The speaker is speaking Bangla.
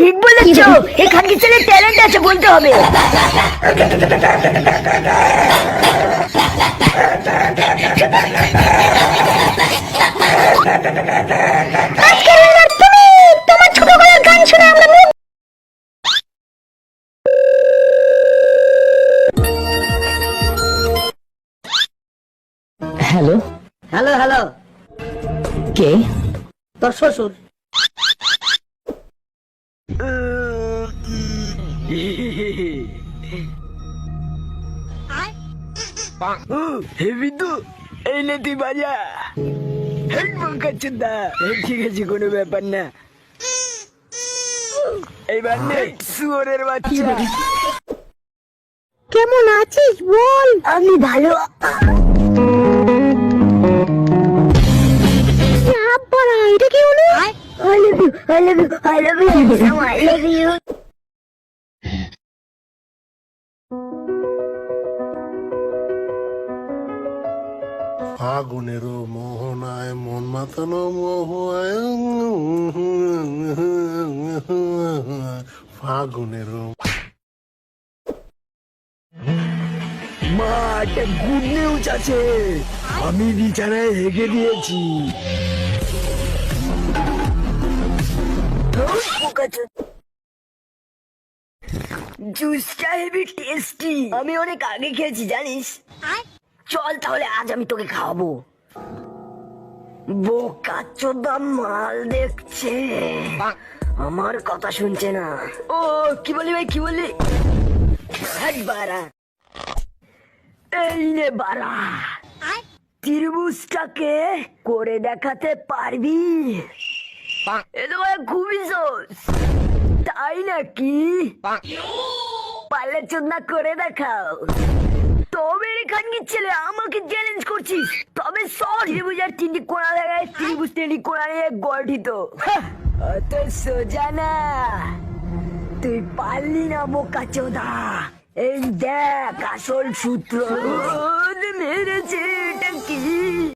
ঠিক বলেছ। এই ছেলে ট্যালেন্ট আছে বলতে হবে। আজকের winner তুমি তোমার ছোট গলার গান শুনে আমরা মুগ্ধ। হ্যালো? Hello hello. কে? তোর শ্বশুর। হে বিন্দু এই নে বাজা। হেড বকাচ্ছে দা ঠিক আছে কোনো ব্যাপার না। এইবার বাচ্চা। কেমন আছিস বল? আমি ভালো। I love you, I love you, I love you, I love you. ফাগুনের মোহনায় মন মাতানো মোহায় ফাগুনের মা একটা গুড নিউজ আছে। আমি বিছানায় হেগে দিয়েছি। জুসটা হেভি টেস্টি আমি অনেক আগে খেয়েছি জানিস? চল তাহলে আজ আমি তোকে খাওয়াবো। বোকা চোদা মাল দেখছে। আমার কথা শুনছে না। ও কি বলি ভাই কি বলি হ্যাট বারা এই নে বারা ত্রিভুজটাকে করে দেখাতে পারবি? এ তো খুবই সহজ তাই নাকি? করে দেখাও। তবে ছেলে, আমাকে চ্যালেঞ্জ করছিস? তবে তিনটি কোণা ত্রিভুজ তিনটি নিয়ে গঠিত অত সোজা না। তুই পারলি না, বোকা চোদা। এই দেখ, আসল সূত্র। মেরেছে, এটা কি?